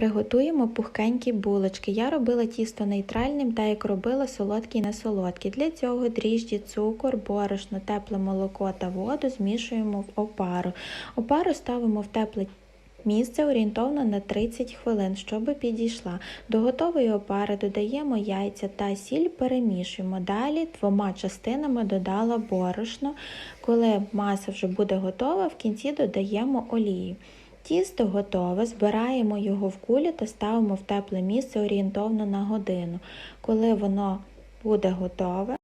Приготуємо пухкенькі булочки. Я робила тісто нейтральним, так як робила солодкі і несолодкі. Для цього дріжджі, цукор, борошно, тепле молоко та воду змішуємо в опару. Опару ставимо в тепле місце орієнтовно на 30 хвилин, щоб підійшла. До готової опари додаємо яйця та сіль, перемішуємо. Далі двома частинами додала борошно. Коли маса вже буде готова, в кінці додаємо олію. Тісто готове, збираємо його в кулі та ставимо в тепле місце орієнтовно на годину. Коли воно буде готове,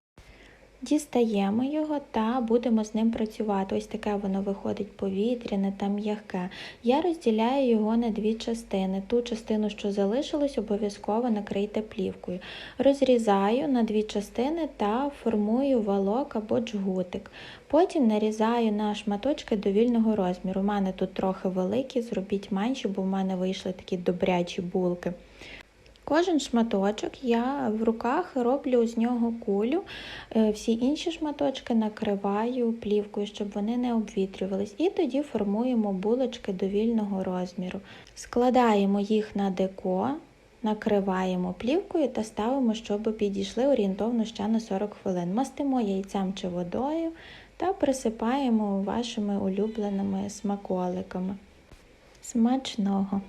дістаємо його та будемо з ним працювати. Ось таке воно виходить повітряне та м'яке. Я розділяю його на дві частини. Ту частину, що залишилось, обов'язково накрийте плівкою. Розрізаю на дві частини та формую валок або джгутик. Потім нарізаю на шматочки довільного розміру. У мене тут трохи великі, зробіть менші, бо в мене вийшли такі добрячі булки. Кожен шматочок я в руках роблю з нього кулю, Е, всі інші шматочки накриваю плівкою, щоб вони не обвітрювались. І тоді формуємо булочки довільного розміру. Складаємо їх на деко, накриваємо плівкою та ставимо, щоб підійшли орієнтовно ще на 40 хвилин. Мастимо яйцем чи водою та присипаємо вашими улюбленими смаколиками. Смачного!